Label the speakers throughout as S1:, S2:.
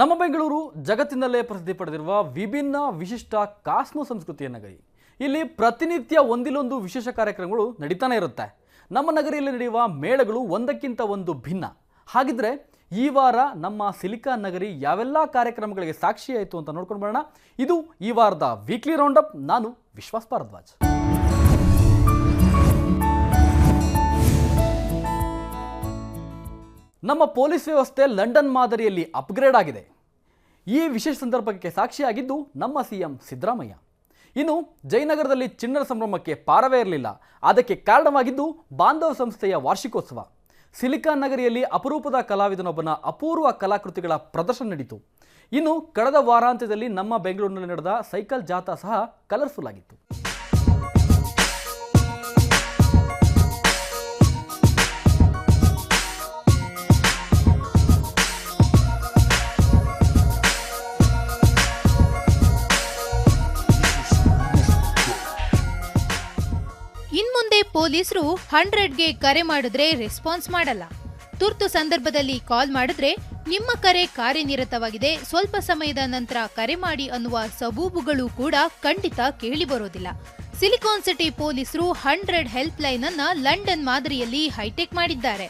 S1: ನಮ್ಮ ಬೆಂಗಳೂರು ಜಗತ್ತಿನಲ್ಲೇ ಪ್ರಸಿದ್ಧಿ ಪಡೆದಿರುವ ವಿಭಿನ್ನ ವಿಶಿಷ್ಟ ಕಾಸ್ಮೋ ಸಂಸ್ಕೃತಿಯ ನಗರಿ. ಇಲ್ಲಿ ಪ್ರತಿನಿತ್ಯ ಒಂದಿಲ್ಲೊಂದು ವಿಶೇಷ ಕಾರ್ಯಕ್ರಮಗಳು ನಡೀತಾನೆ ಇರುತ್ತೆ. ನಮ್ಮ ನಗರಿಯಲ್ಲಿ ನಡೆಯುವ ಮೇಳಗಳು ಒಂದಕ್ಕಿಂತ ಒಂದು ಭಿನ್ನ. ಹಾಗಿದ್ರೆ ಈ ವಾರ ನಮ್ಮ ಸಿಲಿಕಾನ್ ನಗರಿ ಯಾವೆಲ್ಲ ಕಾರ್ಯಕ್ರಮಗಳಿಗೆ ಸಾಕ್ಷಿಯಾಯಿತು ಅಂತ ನೋಡ್ಕೊಂಡು ಬರೋಣ. ಇದು ಈ ವಾರದ ವೀಕ್ಲಿ ರೌಂಡಪ್ ನಾನು ವಿಶ್ವಾಸ್ ಭಾರದ್ವಾಜ್. ನಮ್ಮ ಪೊಲೀಸ್ ವ್ಯವಸ್ಥೆ ಲಂಡನ್ ಮಾದರಿಯಲ್ಲಿ ಅಪ್ಗ್ರೇಡ್ ಆಗಿದೆ. ಈ ವಿಶೇಷ ಸಂದರ್ಭಕ್ಕೆ ಸಾಕ್ಷಿಯಾಗಿದ್ದು ನಮ್ಮ ಸಿಎಂ ಸಿದ್ದರಾಮಯ್ಯ. ಇನ್ನು ಜಯನಗರದಲ್ಲಿ ಚಿಣ್ಣರ ಸಂಭ್ರಮಕ್ಕೆ ಪಾರವೇ ಇರಲಿಲ್ಲ. ಅದಕ್ಕೆ ಕಾರಣವಾಗಿದ್ದು ಬಾಂಧವ ಸಂಸ್ಥೆಯ ವಾರ್ಷಿಕೋತ್ಸವ. ಸಿಲಿಕಾನ್ ನಗರಿಯಲ್ಲಿ ಅಪರೂಪದ ಕಲಾವಿದನೊಬ್ಬನ ಅಪೂರ್ವ ಕಲಾಕೃತಿಗಳ ಪ್ರದರ್ಶನ ನಡೀತು. ಇನ್ನು ಕಳೆದ ವಾರಾಂತ್ಯದಲ್ಲಿ ನಮ್ಮ ಬೆಂಗಳೂರಿನಲ್ಲಿ ನಡೆದ ಸೈಕಲ್ ಜಾಥಾ ಸಹ ಕಲರ್ಫುಲ್ ಆಗಿತ್ತು.
S2: ಪೊಲೀಸರು ಹಂಡ್ರೆಡ್ಗೆ ಕರೆ ಮಾಡಿದ್ರೆ ರೆಸ್ಪಾನ್ಸ್ ಮಾಡಲ್ಲ. ತುರ್ತು ಸಂದರ್ಭದಲ್ಲಿ ಕಾಲ್ ಮಾಡಿದ್ರೆ ನಿಮ್ಮ ಕರೆ ಕಾರ್ಯನಿರತವಾಗಿದೆ, ಸ್ವಲ್ಪ ಸಮಯದ ನಂತರ ಕರೆ ಮಾಡಿ ಅನ್ನುವ ಸಬೂಬುಗಳು ಕೂಡ ಖಂಡಿತ ಕೇಳಿ ಬರೋದಿಲ್ಲ. ಸಿಲಿಕಾನ್ ಸಿಟಿ ಪೊಲೀಸರು ಹಂಡ್ರೆಡ್ ಹೆಲ್ಪ್ ಲೈನ್ ಅನ್ನ ಲಂಡನ್ ಮಾದರಿಯಲ್ಲಿ ಹೈಟೆಕ್ ಮಾಡಿದ್ದಾರೆ.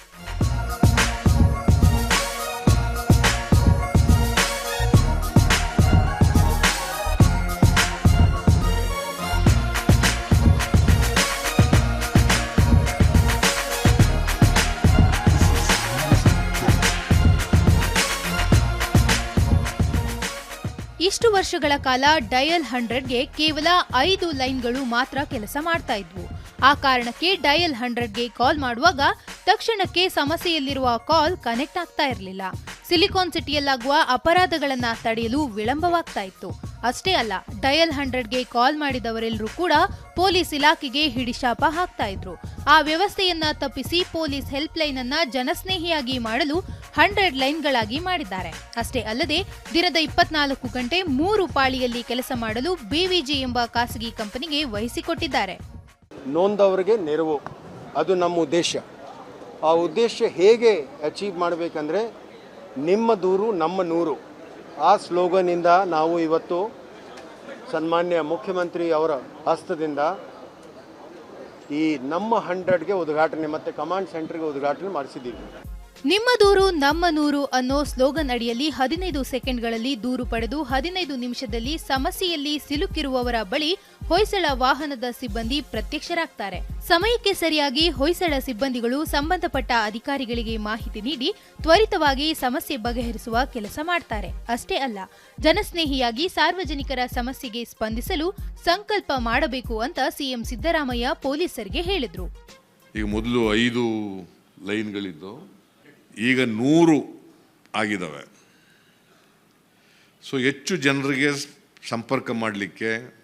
S2: ಇಷ್ಟು ವರ್ಷಗಳ ಕಾಲ ಡಯಲ್ ಹಂಡ್ರೆಡ್ಗೆ ಕೇವಲ ಐದು ಲೈನ್ಗಳು ಮಾತ್ರ ಕೆಲಸ ಮಾಡ್ತಾ ಇದ್ವು. ಆ ಕಾರಣಕ್ಕೆ ಡಯಲ್ ಹಂಡ್ರೆಡ್ಗೆ ಕಾಲ್ ಮಾಡುವಾಗ ತಕ್ಷಣಕ್ಕೆ ಸಮಸ್ಯೆಯಲ್ಲಿರುವ ಕಾಲ್ ಕನೆಕ್ಟ್ ಆಗ್ತಾ ಇರಲಿಲ್ಲ. ಸಿಲಿಕಾನ್ ಸಿಟಿಯಲ್ಲಾಗುವ ಅಪರಾಧಗಳನ್ನ ತಡೆಯಲು ವಿಳಂಬವಾಗ್ತಾ ಇತ್ತು. ಅಷ್ಟೇ ಅಲ್ಲ, ಡಯಲ್ ಹಂಡ್ರೆಡ್ಗೆ ಕಾಲ್ ಮಾಡಿದವರೆಲ್ಲರೂ ಕೂಡ ಪೊಲೀಸ್ ಇಲಾಖೆಗೆ ಹಿಡಿಶಾಪ ಹಾಕ್ತಾ ಇದ್ರು. ಆ ವ್ಯವಸ್ಥೆಯನ್ನ ತಪ್ಪಿಸಿ ಪೊಲೀಸ್ ಹೆಲ್ಪ್ ಲೈನ್ ಅನ್ನ ಜನಸ್ನೇಹಿಯಾಗಿ ಮಾಡಲು ಹಂಡ್ರೆಡ್ ಲೈನ್ಗಳಾಗಿ ಮಾಡಿದ್ದಾರೆ. ಅಷ್ಟೇ ಅಲ್ಲದೆ, ದಿನದ ಇಪ್ಪತ್ನಾಲ್ಕು ಗಂಟೆ ಮೂರು ಪಾಳಿಯಲ್ಲಿ ಕೆಲಸ ಮಾಡಲು ಬಿವಿಜಿ ಎಂಬ ಖಾಸಗಿ ಕಂಪನಿಗೆ ವಹಿಸಿಕೊಟ್ಟಿದ್ದಾರೆ.
S3: ನೊಂದವರಿಗೆ ನೆರವು. ಅದು ನಮ್ಮ ಉದ್ದೇಶ. ಆ ಉದ್ದೇಶ ಹೇಗೆ ಅಚೀವ್ ಮಾಡಬೇಕಂದ್ರೆ, ನಿಮ್ಮ ದೂರು ನಮ್ಮ ನೂರು. ಆ ಸ್ಲೋಗನಿಂದ ನಾವು ಇವತ್ತು ಸನ್ಮಾನ್ಯ ಮುಖ್ಯಮಂತ್ರಿ ಅವರ ಹಸ್ತದಿಂದ ಈ ನಮ್ಮ ಹಂಡ್ರೆಡ್ಗೆ ಉದ್ಘಾಟನೆ ಮತ್ತು ಕಮಾಂಡ್ ಸೆಂಟರ್ಗೆ ಉದ್ಘಾಟನೆ ಮಾಡಿಸಿದ್ದೀವಿ.
S2: ನಿಮ್ಮ ದೂರು ನಮ್ಮ ನೂರು ಅನ್ನೋ ಸ್ಲೋಗನ್ ಅಡಿಯಲ್ಲಿ ಹದಿನೈದು ಸೆಕೆಂಡ್ಗಳಲ್ಲಿ ದೂರು ಪಡೆದು ಹದಿನೈದು ನಿಮಿಷದಲ್ಲಿ ಸಮಸ್ಯೆಯಲ್ಲಿ ಸಿಲುಕಿರುವವರ ಬಳಿ ಹೊಯ್ಸಳ ವಾಹನದ ಸಿಬ್ಬಂದಿ ಪ್ರತ್ಯಕ್ಷರಾಗ್ತಾರೆ. ಸಮಯಕ್ಕೆ ಸರಿಯಾಗಿ ಹೊಯ್ಸಳ ಸಿಬ್ಬಂದಿಗಳು ಸಂಬಂಧಪಟ್ಟ ಅಧಿಕಾರಿಗಳಿಗೆ ಮಾಹಿತಿ ನೀಡಿ ತ್ವರಿತವಾಗಿ ಸಮಸ್ಯೆ ಬಗೆಹರಿಸುವ ಕೆಲಸ ಮಾಡ್ತಾರೆ. ಅಷ್ಟೇ ಅಲ್ಲ, ಜನಸ್ನೇಹಿಯಾಗಿ ಸಾರ್ವಜನಿಕರ ಸಮಸ್ಯೆಗೆ ಸ್ಪಂದಿಸಲು ಸಂಕಲ್ಪ ಮಾಡಬೇಕು ಅಂತ ಸಿಎಂ ಸಿದ್ದರಾಮಯ್ಯ ಪೊಲೀಸರಿಗೆ ಹೇಳಿದ್ರು.
S4: ಈಗ ಮೊದಲು ಐದು ಲೈನ್ಗಳಿದ್ದು ಈಗ ನೂರು ಆಗಿದ್ದಾವೆ. ಸೊ ಹೆಚ್ಚು ಜನರಿಗೆ ಸಂಪರ್ಕ ಮಾಡಲಿಕ್ಕೆ,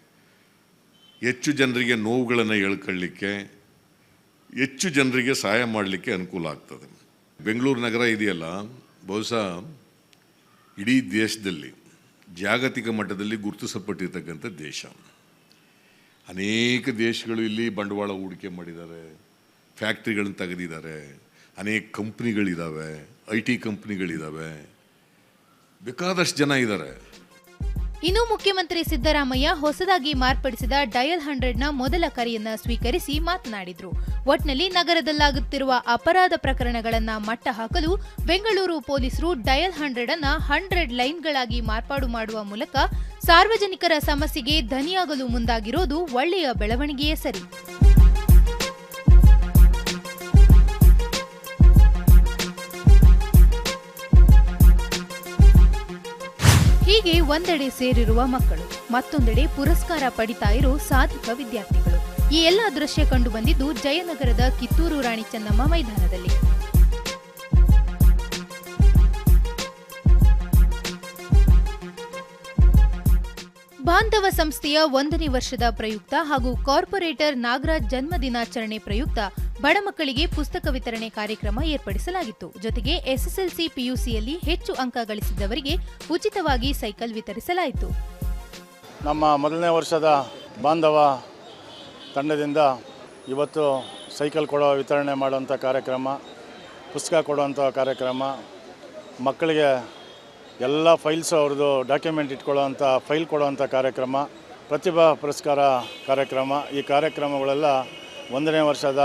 S4: ಹೆಚ್ಚು ಜನರಿಗೆ ನೋವುಗಳನ್ನು ಹೇಳ್ಕೊಳ್ಳಿಕ್ಕೆ, ಹೆಚ್ಚು ಜನರಿಗೆ ಸಹಾಯ ಮಾಡಲಿಕ್ಕೆ ಅನುಕೂಲ ಆಗ್ತದೆ. ಬೆಂಗಳೂರು ನಗರ ಇದೆಯಲ್ಲ, ಬಹುಶಃ ಇಡೀ ದೇಶದಲ್ಲಿ, ಜಾಗತಿಕ ಮಟ್ಟದಲ್ಲಿ ಗುರುತಿಸಲ್ಪಟ್ಟಿರ್ತಕ್ಕಂಥ ದೇಶ. ಅನೇಕ ದೇಶಗಳು ಇಲ್ಲಿ ಬಂಡವಾಳ ಹೂಡಿಕೆ ಮಾಡಿದ್ದಾರೆ, ಫ್ಯಾಕ್ಟ್ರಿಗಳನ್ನ ತೆಗೆದಿದ್ದಾರೆ. ಅನೇಕ ಕಂಪ್ನಿಗಳಿದ್ದಾವೆ ಐ ಟಿ ಕಂಪ್ನಿಗಳಿದ್ದಾವೆ ಬೇಕಾದಷ್ಟು ಜನ ಇದ್ದಾರೆ
S2: ಇನ್ನು ಮುಖ್ಯಮಂತ್ರಿ ಸಿದ್ದರಾಮಯ್ಯ ಹೊಸದಾಗಿ ಮಾರ್ಪಡಿಸಿದ ಡಯಲ್ ಹಂಡ್ರೆಡ್ನ ಮೊದಲ ಕರೆಯನ್ನ ಸ್ವೀಕರಿಸಿ ಮಾತನಾಡಿದರು. ಒಟ್ನಲ್ಲಿ ನಗರದಲ್ಲಾಗುತ್ತಿರುವ ಅಪರಾಧ ಪ್ರಕರಣಗಳನ್ನು ಮಟ್ಟ ಹಾಕಲು ಬೆಂಗಳೂರು ಪೊಲೀಸರು ಡಯಲ್ ಹಂಡ್ರೆಡ್ ಅನ್ನ ಹಂಡ್ರೆಡ್ ಲೈನ್ಗಳಾಗಿ ಮಾರ್ಪಾಡು ಮಾಡುವ ಮೂಲಕ ಸಾರ್ವಜನಿಕರ ಸಮಸ್ಯೆಗೆ ಧನಿಯಾಗಲು ಮುಂದಾಗಿರೋದು ಒಳ್ಳೆಯ ಬೆಳವಣಿಗೆಯೇ ಸರಿ. ಹೀಗೆ ಒಂದೆಡೆ ಸೇರಿರುವ ಮಕ್ಕಳು, ಮತ್ತೊಂದೆಡೆ ಪುರಸ್ಕಾರ ಪಡಿತಾ ಇರೋ ಸಾಧಕ ವಿದ್ಯಾರ್ಥಿಗಳು. ಈ ಎಲ್ಲ ದೃಶ್ಯ ಕಂಡು ಬಂದಿದ್ದು ಜಯನಗರದ ಕಿತ್ತೂರು ರಾಣಿ ಚೆನ್ನಮ್ಮ ಮೈದಾನದಲ್ಲಿ. ಬಾಂಧವ ಸಂಸ್ಥೆಯ ಒಂದನೇ ವರ್ಷದ ಪ್ರಯುಕ್ತ ಹಾಗೂ ಕಾರ್ಪೊರೇಟರ್ ನಾಗರಾಜ್ ಜನ್ಮದಿನಾಚರಣೆ ಪ್ರಯುಕ್ತ ಬಡ ಮಕ್ಕಳಿಗೆ ಪುಸ್ತಕ ವಿತರಣೆ ಕಾರ್ಯಕ್ರಮ ಏರ್ಪಡಿಸಲಾಗಿತ್ತು. ಜೊತೆಗೆ ಎಸ್ಎಸ್ಎಲ್ಸಿ ಪಿಯುಸಿಯಲ್ಲಿ ಹೆಚ್ಚು ಅಂಕ ಗಳಿಸಿದ್ದವರಿಗೆ ಉಚಿತವಾಗಿ ಸೈಕಲ್ ವಿತರಿಸಲಾಯಿತು.
S5: ನಮ್ಮ ಮೊದಲನೇ ವರ್ಷದ ಬಾಂಧವ ತಂಡದಿಂದ ಇವತ್ತು ಸೈಕಲ್ ಕೊಡೋ ವಿತರಣೆ ಮಾಡುವಂಥ ಕಾರ್ಯಕ್ರಮ, ಪುಸ್ತಕ ಕೊಡುವಂಥ ಕಾರ್ಯಕ್ರಮ, ಮಕ್ಕಳಿಗೆ ಎಲ್ಲ ಫೈಲ್ಸ್ ಅವ್ರದ್ದು ಡಾಕ್ಯುಮೆಂಟ್ ಇಟ್ಕೊಳ್ಳೋವಂಥ ಫೈಲ್ ಕೊಡುವಂಥ ಕಾರ್ಯಕ್ರಮ, ಪ್ರತಿಭಾ ಪುರಸ್ಕಾರ ಕಾರ್ಯಕ್ರಮ. ಈ ಕಾರ್ಯಕ್ರಮಗಳೆಲ್ಲ ಒಂದನೇ ವರ್ಷದ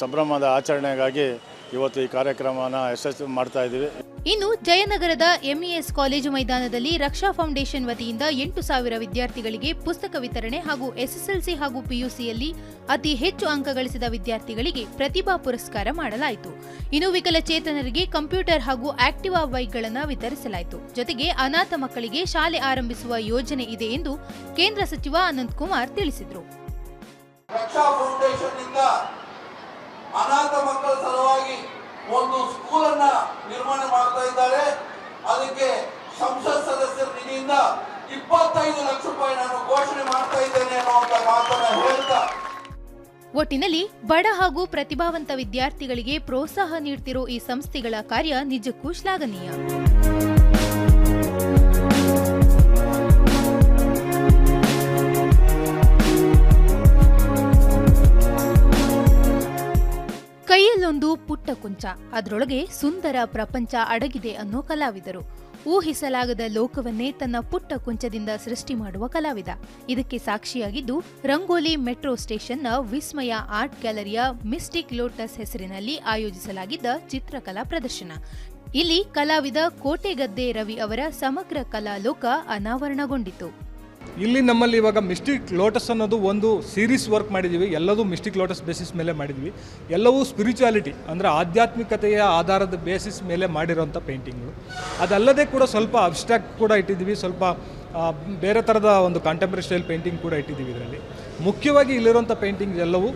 S5: ಸಂಭ್ರಮದ ಆಚರಣೆಗಾಗಿ ಇವತ್ತು ಈ ಕಾರ್ಯಕ್ರಮನ ಯಶಸ್ವಿ ಮಾಡ್ತಾ ಇದ್ದೀವಿ.
S2: ಇನ್ನು ಜಯನಗರದ ಎಂಇಎಸ್ ಕಾಲೇಜು ಮೈದಾನದಲ್ಲಿ ರಕ್ಷಾ ಫೌಂಡೇಶನ್ ವತಿಯಿಂದ ಎಂಟು ಸಾವಿರ ವಿದ್ಯಾರ್ಥಿಗಳಿಗೆ ಪುಸ್ತಕ ವಿತರಣೆ ಹಾಗೂ ಎಸ್ಎಸ್ಎಲ್ಸಿ ಹಾಗೂ ಪಿಯುಸಿಯಲ್ಲಿ ಅತಿ ಹೆಚ್ಚು ಅಂಕ ಗಳಿಸಿದ ವಿದ್ಯಾರ್ಥಿಗಳಿಗೆ ಪ್ರತಿಭಾ ಪುರಸ್ಕಾರ ಮಾಡಲಾಯಿತು. ಇನ್ನು ವಿಕಲಚೇತನರಿಗೆ ಕಂಪ್ಯೂಟರ್ ಹಾಗೂ ಆಕ್ಟಿವಾ ಬೈಕ್ಗಳನ್ನು ವಿತರಿಸಲಾಯಿತು. ಜೊತೆಗೆ ಅನಾಥ ಮಕ್ಕಳಿಗೆ ಶಾಲೆ ಆರಂಭಿಸುವ ಯೋಜನೆ ಇದೆ ಎಂದು ಕೇಂದ್ರ ಸಚಿವ ಅನಂತಕುಮಾರ್ ತಿಳಿಸಿದರು.
S6: ರಕ್ಷಾ ಫೌಂಡೇಶನ್ ಇಂದ ಅನಾಥ ಮಕ್ಕಳ ಸಲುವಾಗಿ ಒಂದು ಸ್ಕೂಲನ್ನ ನಿರ್ಮಾಣ ಮಾಡ್ತಾ ಇದ್ದಾರೆ. ಅದಕ್ಕೆ ಸಂಸತ್ ಸದಸ್ಯರ ನಿಧಿಯಿಂದ ಇಪ್ಪತ್ತೈದು ಲಕ್ಷ ರೂಪಾಯಿ ನಾನು ಘೋಷಣೆ ಮಾಡ್ತಾ ಇದ್ದೇನೆ ಅನ್ನುವಂತ ಮಾತನ್ನ ಹೇಳ್ತಾ.
S2: ಒಟ್ಟಿನಲ್ಲಿ ಬಡ ಹಾಗೂ ಪ್ರತಿಭಾವಂತ ವಿದ್ಯಾರ್ಥಿಗಳಿಗೆ ಪ್ರೋತ್ಸಾಹ ನೀಡ್ತಿರೋ ಈ ಸಂಸ್ಥೆಗಳ ಕಾರ್ಯ ನಿಜಕ್ಕೂ ಶ್ಲಾಘನೀಯ. ಕೈಯಲ್ಲೊಂದು ಪುಟ್ಟ ಕುಂಚ. ಅದರೊಳಗೆ ಸುಂದರ ಪ್ರಪಂಚ ಅಡಗಿದೆ ಅನ್ನೋ ಕಲಾವಿದರು. ಊಹಿಸಲಾಗದ ಲೋಕವನ್ನೇ ತನ್ನ ಪುಟ್ಟ ಕುಂಚದಿಂದ ಸೃಷ್ಟಿ ಮಾಡುವ ಕಲಾವಿದ. ಇದಕ್ಕೆ ಸಾಕ್ಷಿಯಾಗಿದ್ದು ರಂಗೋಲಿ ಮೆಟ್ರೋ ಸ್ಟೇಷನ್ನ ವಿಸ್ಮಯ ಆರ್ಟ್ ಗ್ಯಾಲರಿಯ ಮಿಸ್ಟಿಕ್ ಲೋಟಸ್ ಹೆಸರಿನಲ್ಲಿ ಆಯೋಜಿಸಲಾಗಿದ್ದ ಚಿತ್ರಕಲಾ ಪ್ರದರ್ಶನ. ಇಲ್ಲಿ ಕಲಾವಿದ ಕೋಟೆಗದ್ದೆ ರವಿ ಅವರ ಸಮಗ್ರ ಕಲಾ ಲೋಕ ಅನಾವರಣಗೊಂಡಿತು.
S7: ಇಲ್ಲಿ ನಮ್ಮಲ್ಲಿ ಇವಾಗ ಮಿಸ್ಟಿಕ್ ಲೋಟಸ್ ಅನ್ನೋದು ಒಂದು ಸೀರೀಸ್ ವರ್ಕ್ ಮಾಡಿದ್ದೀವಿ ಎಲ್ಲದೂ ಮಿಸ್ಟಿಕ್ ಲೋಟಸ್ ಬೇಸಿಸ್ ಮೇಲೆ ಮಾಡಿದ್ವಿ. ಎಲ್ಲವೂ ಸ್ಪಿರಿಚುಯಾಲಿಟಿ ಅಂದರೆ ಆಧ್ಯಾತ್ಮಿಕತೆಯ ಆಧಾರದ ಬೇಸಿಸ್ ಮೇಲೆ ಮಾಡಿರೋಂಥ ಪೇಂಟಿಂಗ್ಗಳು ಅದಲ್ಲದೆ ಕೂಡ ಸ್ವಲ್ಪ ಅಬ್ಸ್ಟ್ರಾಕ್ಟ್ ಕೂಡ ಇಟ್ಟಿದ್ದೀವಿ ಸ್ವಲ್ಪ ಬೇರೆ ಥರದ ಒಂದು ಕಾಂಟೆಂಪ್ರರಿ ಸ್ಟೈಲ್ ಪೇಂಟಿಂಗ್ ಕೂಡ ಇಟ್ಟಿದ್ದೀವಿ ಇದರಲ್ಲಿ. ಮುಖ್ಯವಾಗಿ ಇಲ್ಲಿರುವಂಥ ಪೇಂಟಿಂಗ್ಸ್ ಎಲ್ಲವೂ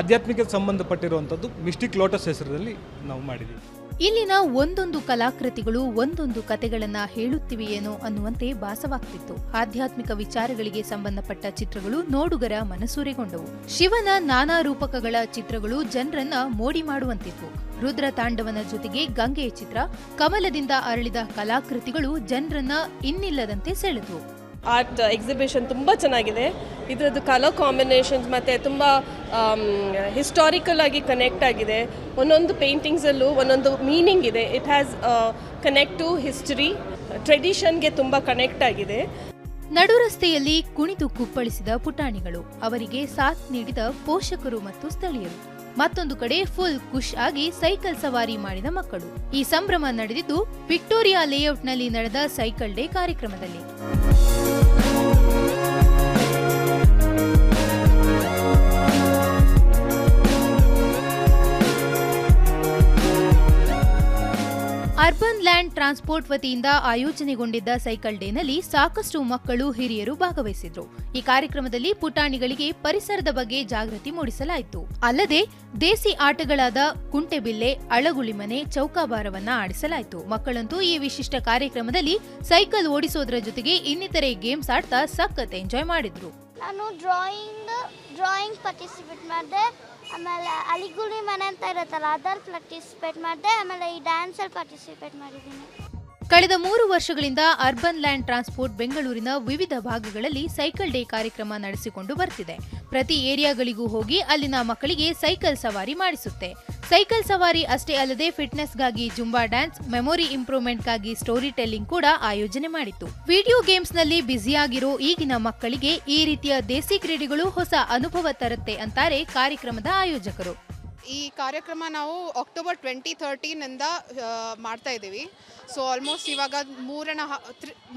S7: ಆಧ್ಯಾತ್ಮಿಕತೆ ಸಂಬಂಧಪಟ್ಟಿರುವಂಥದ್ದು ಮಿಸ್ಟಿಕ್ ಲೋಟಸ್ ಹೆಸರಲ್ಲಿ ನಾವು ಮಾಡಿದ್ದೀವಿ
S2: ಇಲ್ಲಿನ ಒಂದೊಂದು ಕಲಾಕೃತಿಗಳು ಒಂದೊಂದು ಕತೆಗಳನ್ನ ಹೇಳುತ್ತಿವೆಯೇನೋ ಅನ್ನುವಂತೆ ಭಾಸವಾಗ್ತಿತ್ತು. ಆಧ್ಯಾತ್ಮಿಕ ವಿಚಾರಗಳಿಗೆ ಸಂಬಂಧಪಟ್ಟ ಚಿತ್ರಗಳು ನೋಡುಗರ ಮನಸೂರೆಗೊಂಡವು. ಶಿವನ ನಾನಾ ರೂಪಕಗಳ ಚಿತ್ರಗಳು ಜನರನ್ನ ಮೋಡಿ ಮಾಡುವಂತಿತ್ತು ರುದ್ರ ತಾಂಡವನ ಜೊತೆಗೆ ಗಂಗೆಯ ಚಿತ್ರ, ಕಮಲದಿಂದ ಅರಳಿದ ಕಲಾಕೃತಿಗಳು ಜನರನ್ನ ಇನ್ನಿಲ್ಲದಂತೆ ಸೆಳೆದ್ವು.
S8: ಆರ್ಟ್ ಎಕ್ಸಿಬಿಷನ್ ತುಂಬ ಚೆನ್ನಾಗಿದೆ. ಇದರದ್ದು ಕಲರ್ ಕಾಂಬಿನೇಷನ್ಸ್ ಮತ್ತು ತುಂಬ ಹಿಸ್ಟಾರಿಕಲ್ ಆಗಿ ಕನೆಕ್ಟ್ ಆಗಿದೆ. ಒಂದೊಂದು ಪೇಂಟಿಂಗ್ಸಲ್ಲೂ ಒಂದೊಂದು ಮೀನಿಂಗ್ ಇದೆ. It has connect to history ಟ್ರೆಡಿಷನ್ಗೆ ತುಂಬ ಕನೆಕ್ಟ್ ಆಗಿದೆ.
S2: ನಡು ರಸ್ತೆಯಲ್ಲಿ ಕುಣಿದು ಕುಪ್ಪಳಿಸಿದ ಪುಟಾಣಿಗಳು, ಅವರಿಗೆ ಸಾಥ್ ನೀಡಿದ ಪೋಷಕರು ಮತ್ತು ಸ್ಥಳೀಯರು. ಮತ್ತೊಂದು ಕಡೆ ಫುಲ್ ಖುಷ್ ಆಗಿ ಸೈಕಲ್ ಸವಾರಿ ಮಾಡಿದ ಮಕ್ಕಳು. ಈ ಸಂಭ್ರಮ ನಡೆದಿದ್ದು ವಿಕ್ಟೋರಿಯಾ ಲೇಔಟ್ನಲ್ಲಿ ನಡೆದ ಸೈಕಲ್ ಡೇ ಕಾರ್ಯಕ್ರಮದಲ್ಲಿ. ಅರ್ಬನ್ ಲ್ಯಾಂಡ್ ಟ್ರಾನ್ಸ್ಪೋರ್ಟ್ ವತಿಯಿಂದ ಆಯೋಜನೆಗೊಂಡಿದ್ದ ಸೈಕಲ್ ಡೇನಲ್ಲಿ ಸಾಕಷ್ಟು ಮಕ್ಕಳು, ಹಿರಿಯರು ಭಾಗವಹಿಸಿದ್ರು. ಈ ಕಾರ್ಯಕ್ರಮದಲ್ಲಿ ಪುಟಾಣಿಗಳಿಗೆ ಪರಿಸರದ ಬಗ್ಗೆ ಜಾಗೃತಿ ಮೂಡಿಸಲಾಯಿತು. ಅಲ್ಲದೆ ದೇಸಿ ಆಟಗಳಾದ ಕುಂಟೆಬಿಲ್ಲೆ ಅಳಗುಳಿ ಮನೆ ಚೌಕಾಬಾರವನ್ನ ಆಡಿಸಲಾಯಿತು. ಮಕ್ಕಳಂತೂ ಈ ವಿಶಿಷ್ಟ ಕಾರ್ಯಕ್ರಮದಲ್ಲಿ ಸೈಕಲ್ ಓಡಿಸೋದ್ರ ಜೊತೆಗೆ ಇನ್ನಿತರೆ ಗೇಮ್ಸ್ ಆಡ್ತಾ ಸಖತ್ ಎಂಜಾಯ್ ಮಾಡಿದ್ರು.
S9: ನಾನು ಡ್ರಾಯಿಂಗ್ ಡ್ರಾಯಿಂಗ್ ಪಾರ್ಟಿಸಿಪೇಟ್ ಮಾಡಿದೆ. ಆಮೇಲೆ ಅಲಿಗುಳಿ ಮನೆ ಅಂತ ಇರುತ್ತಲ್ಲ ಅದ್ರಲ್ಲಿ ಪಾರ್ಟಿಸಿಪೇಟ್ ಮಾಡಿದೆ ಆಮೇಲೆ ಈ ಡ್ಯಾನ್ಸಲ್ಲಿ ಪಾರ್ಟಿಸಿಪೇಟ್ ಮಾಡಿದ್ದೀನಿ.
S2: ಕಳೆದ ಮೂರು ವರ್ಷಗಳಿಂದ ಅರ್ಬನ್ ಲ್ಯಾಂಡ್ ಟ್ರಾನ್ಸ್ಪೋರ್ಟ್ ಬೆಂಗಳೂರಿನ ವಿವಿಧ ಭಾಗಗಳಲ್ಲಿ ಸೈಕಲ್ ಡೇ ಕಾರ್ಯಕ್ರಮ ನಡೆಸಿಕೊಂಡು ಬರ್ತಿದೆ. ಪ್ರತಿ ಏರಿಯಾಗಳಿಗೂ ಹೋಗಿ ಅಲ್ಲಿನ ಮಕ್ಕಳಿಗೆ ಸೈಕಲ್ ಸವಾರಿ ಮಾಡಿಸುತ್ತೆ. ಸೈಕಲ್ ಸವಾರಿ ಅಷ್ಟೇ ಅಲ್ಲದೆ ಫಿಟ್ನೆಸ್ಗಾಗಿ ಜುಂಬಾ ಡ್ಯಾನ್ಸ್, ಮೆಮೊರಿ ಇಂಪ್ರೂವ್ಮೆಂಟ್ಗಾಗಿ ಸ್ಟೋರಿ ಟೆಲ್ಲಿಂಗ್ ಕೂಡ ಆಯೋಜನೆ ಮಾಡಿತ್ತು. ವಿಡಿಯೋ ಗೇಮ್ಸ್ನಲ್ಲಿ ಬ್ಯುಸಿಯಾಗಿರೋ ಈಗಿನ ಮಕ್ಕಳಿಗೆ ಈ ರೀತಿಯ ದೇಸಿ ಕ್ರೀಡೆಗಳು ಹೊಸ ಅನುಭವ ತರುತ್ತೆ ಅಂತಾರೆ ಕಾರ್ಯಕ್ರಮದ ಆಯೋಜಕರು.
S10: ಈ ಕಾರ್ಯಕ್ರಮ ನಾವು ಅಕ್ಟೋಬರ್ ಟ್ವೆಂಟಿ ಥರ್ಟೀನಿಂದ ಮಾಡ್ತಾ ಇದ್ದೀವಿ. ಸೊ ಆಲ್ಮೋಸ್ಟ್ ಇವಾಗ ಮೂರನ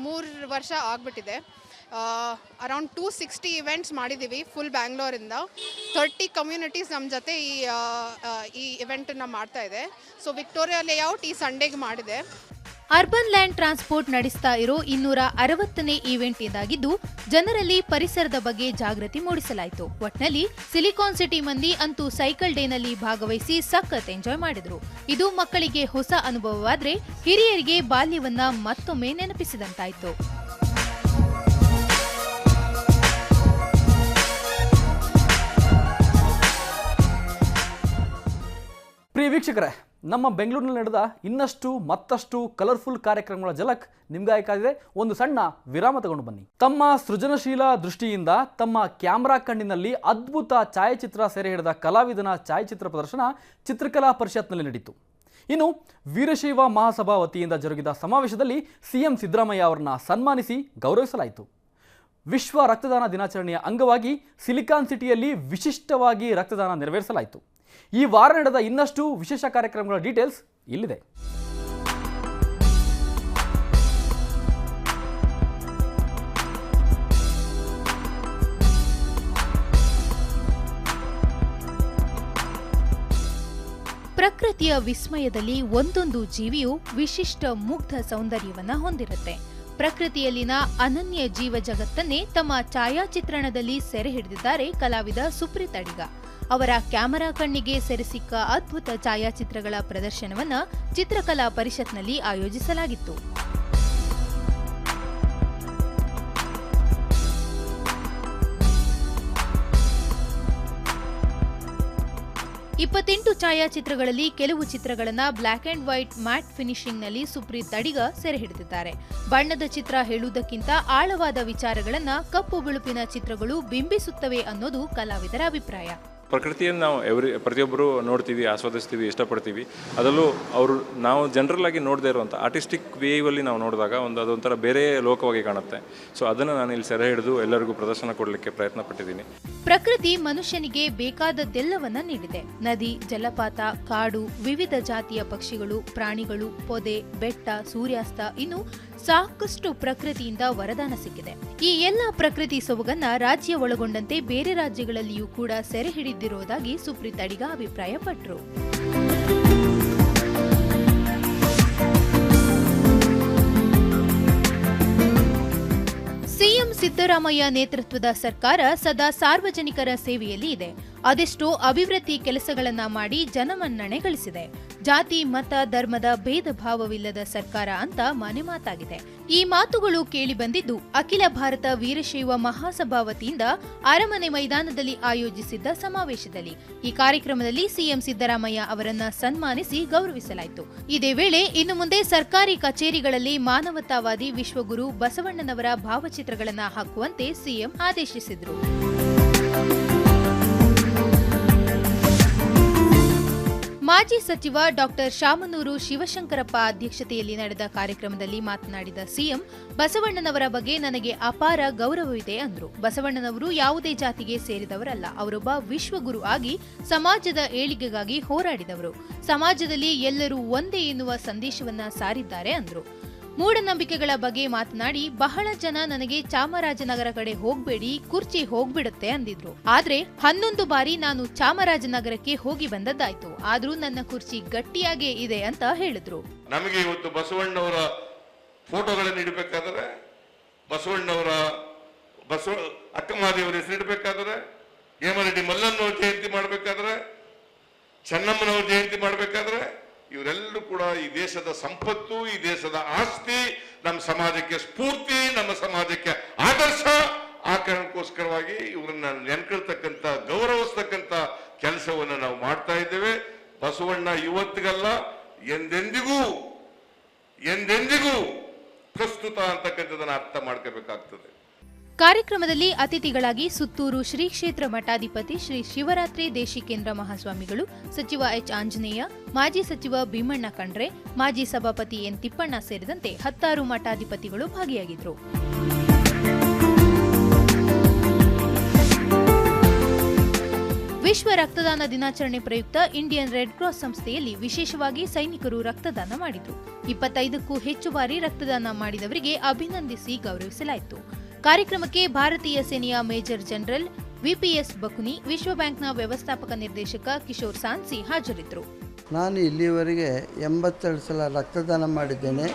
S10: ಮೂರು ವರ್ಷ ಆಗಿಬಿಟ್ಟಿದೆ. ಅರೌಂಡ್ ಟೂ ಸಿಕ್ಸ್ಟಿ ಇವೆಂಟ್ಸ್ ಮಾಡಿದ್ದೀವಿ ಫುಲ್ ಬ್ಯಾಂಗ್ಳೂರಿಂದ ಥರ್ಟಿ ಕಮ್ಯುನಿಟೀಸ್ ನಮ್ಮ ಜೊತೆ ಈ ಈ ಇವೆಂಟನ್ನು ಮಾಡ್ತಾ ಇದೆ. ಸೊ ವಿಕ್ಟೋರಿಯಾ ಲೇಔಟ್ ಈ ಸಂಡೇಗೆ ಮಾಡಿದೆ.
S2: ಅರ್ಬನ್ ಲ್ಯಾಂಡ್ ಟ್ರಾನ್ಸ್ಪೋರ್ಟ್ ನಡೆಸ್ತಾ ಇರೋ ಇನ್ನೂರ ಅರವತ್ತನೇ ಈವೆಂಟ್ ಇದಾಗಿದ್ದು, ಜನರಲ್ಲಿ ಪರಿಸರದ ಬಗ್ಗೆ ಜಾಗೃತಿ ಮೂಡಿಸಲಾಯಿತು. ಒಟ್ನಲ್ಲಿ, ಸಿಲಿಕಾನ್ ಸಿಟಿ ಮಂದಿ ಅಂತೂ ಸೈಕಲ್ ಡೇನಲ್ಲಿ ಭಾಗವಹಿಸಿ ಸಖತ್ ಎಂಜಾಯ್ ಮಾಡಿದ್ರು. ಇದು ಮಕ್ಕಳಿಗೆ ಹೊಸ ಅನುಭವವಾದ್ರೆ, ಹಿರಿಯರಿಗೆ ಬಾಲ್ಯವನ್ನ ಮತ್ತೊಮ್ಮೆ ನೆನಪಿಸಿದಂತಾಯ್ತು.
S1: ಪ್ರಿಯ ವೀಕ್ಷಕರೇ ನಮ್ಮ ಬೆಂಗಳೂರಿನಲ್ಲಿ ನಡೆದ ಇನ್ನಷ್ಟು ಮತ್ತಷ್ಟು ಕಲರ್ಫುಲ್ ಕಾರ್ಯಕ್ರಮಗಳ ಜಲಕ್ ನಿಮ್ಗಾಗಿ ಕಾದಿದೆ ಒಂದು ಸಣ್ಣ ವಿರಾಮ ತಗೊಂಡು ಬನ್ನಿ. ತಮ್ಮ ಸೃಜನಶೀಲ ದೃಷ್ಟಿಯಿಂದ ತಮ್ಮ ಕ್ಯಾಮ್ರಾ ಕಣ್ಣಿನಲ್ಲಿ ಅದ್ಭುತ ಛಾಯಾಚಿತ್ರ ಸೆರೆ ಹಿಡಿದ ಕಲಾವಿದನ ಛಾಯಾಚಿತ್ರ ಪ್ರದರ್ಶನ ಚಿತ್ರಕಲಾ ಪರಿಷತ್ನಲ್ಲಿ ನಡೆಯಿತು ಇನ್ನು ವೀರಶೈವ ಮಹಾಸಭಾ ವತಿಯಿಂದ ಜರುಗಿದ ಸಮಾವೇಶದಲ್ಲಿ ಸಿಎಂ ಸಿದ್ದರಾಮಯ್ಯ ಅವರನ್ನ ಸನ್ಮಾನಿಸಿ ಗೌರವಿಸಲಾಯಿತು. ವಿಶ್ವ ರಕ್ತದಾನ ದಿನಾಚರಣೆಯ ಅಂಗವಾಗಿ ಸಿಲಿಕಾನ್ ಸಿಟಿಯಲ್ಲಿ ವಿಶಿಷ್ಟವಾಗಿ ರಕ್ತದಾನ ನೆರವೇರಿಸಲಾಯಿತು. ಈ ವಾರ ನಡೆದ ಇನ್ನಷ್ಟು ವಿಶೇಷ ಕಾರ್ಯಕ್ರಮಗಳ ಡೀಟೇಲ್ಸ್ ಇಲ್ಲಿದೆ.
S2: ಪ್ರಕೃತಿಯ ವಿಸ್ಮಯದಲ್ಲಿ ಒಂದೊಂದು ಜೀವಿಯು ವಿಶಿಷ್ಟ ಮುಗ್ಧ ಸೌಂದರ್ಯವನ್ನ ಹೊಂದಿರುತ್ತೆ. ಪ್ರಕೃತಿಯಲ್ಲಿನ ಅನನ್ಯ ಜೀವ ಜಗತ್ತನ್ನೇ ತಮ್ಮ ಛಾಯಾಚಿತ್ರಣದಲ್ಲಿ ಸೆರೆ ಹಿಡಿದಿದ್ದಾರೆ ಕಲಾವಿದ ಸುಪ್ರೀತ್ ಅಡಿಗ. ಅವರ ಕ್ಯಾಮೆರಾ ಕಣ್ಣಿಗೆ ಸೆರೆಸಿಕ್ಕ ಅದ್ಭುತ ಛಾಯಾಚಿತ್ರಗಳ ಪ್ರದರ್ಶನವನ್ನು ಚಿತ್ರಕಲಾ ಪರಿಷತ್ನಲ್ಲಿ ಆಯೋಜಿಸಲಾಗಿತ್ತು. ಇಪ್ಪತ್ತೆಂಟು ಛಾಯಾಚಿತ್ರಗಳಲ್ಲಿ ಕೆಲವು ಚಿತ್ರಗಳನ್ನು ಬ್ಲ್ಯಾಕ್ ಅಂಡ್ ವೈಟ್ ಮ್ಯಾಟ್ ಫಿನಿಶಿಂಗ್ನಲ್ಲಿ ಸುಪ್ರೀತ್ ಅಡಿಗ ಸೆರೆ ಹಿಡಿದಿದ್ದಾರೆ. ಬಣ್ಣದ ಚಿತ್ರ ಹೇಳುವುದಕ್ಕಿಂತ ಆಳವಾದ ವಿಚಾರಗಳನ್ನು ಕಪ್ಪು ಬಿಳುಪಿನ ಚಿತ್ರಗಳು ಬಿಂಬಿಸುತ್ತವೆ ಅನ್ನೋದು ಕಲಾವಿದರ ಅಭಿಪ್ರಾಯ.
S11: ಪ್ರಕೃತಿಯನ್ನು ನಾವು ಎವ್ರಿ, ಪ್ರತಿಯೊಬ್ಬರು ನೋಡ್ತೀವಿ, ಆಸ್ವಾದಿಸ್ತೀವಿ, ಇಷ್ಟಪಡ್ತೀವಿ. ಅದರಲ್ಲೂ ಅವರು, ನಾವು ಜನರಲ್ ಆಗಿ ನೋಡದೇ ಇರುವಂಥ ಆರ್ಟಿಸ್ಟಿಕ್ ವೇವಲ್ಲಿ ನಾವು ನೋಡಿದಾಗ ಒಂದು ಅದೊಂಥರ ಬೇರೆ ಲೋಕವಾಗಿ ಕಾಣುತ್ತೆ. ಸೊ, ಅದನ್ನು ನಾನು ಇಲ್ಲಿ ಸೆರೆ ಹಿಡಿದು ಎಲ್ಲರಿಗೂ ಪ್ರದರ್ಶನ ಕೊಡಲಿಕ್ಕೆ ಪ್ರಯತ್ನ ಪಟ್ಟಿದ್ದೀನಿ
S2: ಪ್ರಕೃತಿ ಮನುಷ್ಯನಿಗೆ ಬೇಕಾದದ್ದೆಲ್ಲವನ್ನ ನೀಡಿದೆ. ನದಿ, ಜಲಪಾತ, ಕಾಡು, ವಿವಿಧ ಜಾತಿಯ ಪಕ್ಷಿಗಳು, ಪ್ರಾಣಿಗಳು, ಪೊದೆ, ಬೆಟ್ಟ, ಸೂರ್ಯಾಸ್ತ, ಇನ್ನು ಸಾಕಷ್ಟು ಪ್ರಕೃತಿಯಿಂದ ವರದಾನ ಸಿಕ್ಕಿದೆ. ಈ ಎಲ್ಲ ಪ್ರಕೃತಿ ಸೊಬಗನ್ನ ರಾಜ್ಯ ಒಳಗೊಂಡಂತೆ ಬೇರೆ ರಾಜ್ಯಗಳಲ್ಲಿಯೂ ಕೂಡ ಸೆರೆ ಹಿಡಿದಿರುವುದಾಗಿ ಸುಪ್ರೀತ್ ಅಡಿಗ ಅಭಿಪ್ರಾಯಪಟ್ಟರು ಸಿಎಂ ಸಿದ್ದರಾಮಯ್ಯ ನೇತೃತ್ವದ ಸರ್ಕಾರ ಸದಾ ಸಾರ್ವಜನಿಕರ ಸೇವೆಯಲ್ಲಿ ಇದೆ. ಅದೆಷ್ಟೋ ಅಭಿವೃದ್ಧಿ ಕೆಲಸಗಳನ್ನ ಮಾಡಿ ಜನಮನ್ನಣೆ ಗಳಿಸಿದೆ. ಜಾತಿ, ಮತ, ಧರ್ಮದ ಭೇದ ಭಾವವಿಲ್ಲದ ಸರ್ಕಾರ ಅಂತ ಮನೆ ಮಾತಾಗಿದೆ. ಈ ಮಾತುಗಳು ಕೇಳಿ ಬಂದಿದ್ದು ಅಖಿಲ ಭಾರತ ವೀರಶೈವ ಮಹಾಸಭಾ ವತಿಯಿಂದ ಅರಮನೆ ಮೈದಾನದಲ್ಲಿ ಆಯೋಜಿಸಿದ್ದ ಸಮಾವೇಶದಲ್ಲಿ. ಈ ಕಾರ್ಯಕ್ರಮದಲ್ಲಿ ಸಿಎಂ ಸಿದ್ದರಾಮಯ್ಯ ಅವರನ್ನ ಸನ್ಮಾನಿಸಿ ಗೌರವಿಸಲಾಯಿತು. ಇದೇ ವೇಳೆ ಇನ್ನು ಮುಂದೆ ಸರ್ಕಾರಿ ಕಚೇರಿಗಳಲ್ಲಿ ಮಾನವತಾವಾದಿ ವಿಶ್ವಗುರು ಬಸವಣ್ಣನವರ ಭಾವಚಿತ್ರಗಳನ್ನು ಹಾಕುವಂತೆ ಸಿಎಂ ಆದೇಶಿಸಿದರು. ಮಾಜಿ ಸಚಿವ ಡಾಕ್ಟರ್ ಶಾಮನೂರು ಶಿವಶಂಕರಪ್ಪ ಅಧ್ಯಕ್ಷತೆಯಲ್ಲಿ ನಡೆದ ಕಾರ್ಯಕ್ರಮದಲ್ಲಿ ಮಾತನಾಡಿದ ಸಿಎಂ, ಬಸವಣ್ಣನವರ ಬಗ್ಗೆ ನನಗೆ ಅಪಾರ ಗೌರವವಿದೆ ಅಂದರು. ಬಸವಣ್ಣನವರು ಯಾವುದೇ ಜಾತಿಗೆ ಸೇರಿದವರಲ್ಲ, ಅವರೊಬ್ಬ ವಿಶ್ವಗುರು ಆಗಿ ಸಮಾಜದ ಏಳಿಗೆಗಾಗಿ ಹೋರಾಡಿದವರು. ಸಮಾಜದಲ್ಲಿ ಎಲ್ಲರೂ ಒಂದೇ ಎನ್ನುವ ಸಂದೇಶವನ್ನ ಸಾರಿದ್ದಾರೆ ಅಂದ್ರು. ಮೂಢನಂಬಿಕೆಗಳ ಬಗ್ಗೆ ಮಾತನಾಡಿ, ಬಹಳ ಜನ ನನಗೆ ಚಾಮರಾಜನಗರ ಕಡೆ ಹೋಗ್ಬೇಡಿ, ಕುರ್ಚಿ ಹೋಗ್ಬಿಡುತ್ತೆ ಅಂದಿದ್ರು. ಆದ್ರೆ ಹನ್ನೊಂದು ಬಾರಿ ನಾನು ಚಾಮರಾಜನಗರಕ್ಕೆ ಹೋಗಿ ಬಂದದ್ದಾಯ್ತು. ಆದ್ರೂ ನನ್ನ ಕುರ್ಚಿ ಗಟ್ಟಿಯಾಗೇ ಇದೆ ಅಂತ ಹೇಳಿದ್ರು.
S12: ನಮಗೆ ಇವತ್ತು ಬಸವಣ್ಣವರ ಫೋಟೋಗಳನ್ನು ಇಡಬೇಕಾದ್ರೆ, ಬಸವಣ್ಣವರ ಬಸವ, ಅಕ್ಕಮಹಾದೇವರ ಹೆಸರು ಇಡಬೇಕಾದ್ರೆ, ಹೇಮರೆಡ್ಡಿ ಮಲ್ಲನ್ನವ್ರ ಜಯಂತಿ ಮಾಡಬೇಕಾದ್ರೆ, ಚೆನ್ನಮ್ಮನವ್ರ ಜಯಂತಿ ಮಾಡಬೇಕಾದ್ರೆ ಇವರೆಲ್ಲರೂ ಕೂಡ ಈ ದೇಶದ ಸಂಪತ್ತು, ಈ ದೇಶದ ಆಸ್ತಿ, ನಮ್ಮ ಸಮಾಜಕ್ಕೆ ಸ್ಫೂರ್ತಿ, ನಮ್ಮ ಸಮಾಜಕ್ಕೆ ಆದರ್ಶ, ಆ ಕಾರಣಕ್ಕೋಸ್ಕರವಾಗಿ ಇವರನ್ನ ನೆನ್ಕೊಳ್ತಕ್ಕಂಥ, ಗೌರವಿಸ್ತಕ್ಕಂಥ ಕೆಲಸವನ್ನು ನಾವು ಮಾಡ್ತಾ ಇದ್ದೇವೆ. ಬಸವಣ್ಣ ಇವತ್ತಿಗಲ್ಲ, ಎಂದೆಂದಿಗೂ ಎಂದೆಂದಿಗೂ ಪ್ರಸ್ತುತ ಅಂತಕ್ಕಂಥದ್ದನ್ನು ಅರ್ಥ ಮಾಡ್ಕೋಬೇಕಾಗ್ತದೆ.
S2: ಕಾರ್ಯಕ್ರಮದಲ್ಲಿ ಅತಿಥಿಗಳಾಗಿ ಸುತ್ತೂರು ಶ್ರೀ ಕ್ಷೇತ್ರ ಮಠಾಧಿಪತಿ ಶ್ರೀ ಶಿವರಾತ್ರಿ ದೇಶಿಕೇಂದ್ರ ಮಹಾಸ್ವಾಮಿಗಳು ಸಚಿವ ಎಚ್ ಆಂಜನೇಯ, ಮಾಜಿ ಸಚಿವ ಭೀಮಣ್ಣ ಕಂಡ್ರೆ ಮಾಜಿ ಸಭಾಪತಿ ಎನ್ ತಿಪ್ಪಣ್ಣ ಸೇರಿದಂತೆ ಹತ್ತಾರು ಮಠಾಧಿಪತಿಗಳು ಭಾಗಿಯಾಗಿದ್ದರು. ವಿಶ್ವ ರಕ್ತದಾನ ದಿನಾಚರಣೆ ಪ್ರಯುಕ್ತ ಇಂಡಿಯನ್ ರೆಡ್ ಕ್ರಾಸ್ ಸಂಸ್ಥೆಯಲ್ಲಿ ವಿಶೇಷವಾಗಿ ಸೈನಿಕರು ರಕ್ತದಾನ ಮಾಡಿದರು. ಇಪ್ಪತ್ತೈದಕ್ಕೂ ಹೆಚ್ಚು ಬಾರಿ ರಕ್ತದಾನ ಮಾಡಿದವರಿಗೆ ಅಭಿನಂದಿಸಿ ಗೌರವಿಸಲಾಯಿತು. ಕಾರ್ಯಕ್ರಮಕ್ಕೆ ಭಾರತೀಯ ಸೇನೆಯ ಮೇಜರ್ ಜನರಲ್ ವಿಪಿಎಸ್ ಬಕುನಿ, ವಿಶ್ವ ಬ್ಯಾಂಕ್ನ ವ್ಯವಸ್ಥಾಪಕ ನಿರ್ದೇಶಕ ಕಿಶೋರ್ ಸಾನ್ಸಿ ಹಾಜರಿದ್ದರು.
S13: ನಾನು ಇಲ್ಲಿವರೆಗೆ ಎಂಬತ್ತೆರಡು ಸಲ ರಕ್ತದಾನ ಮಾಡಿದ್ದೇನೆ.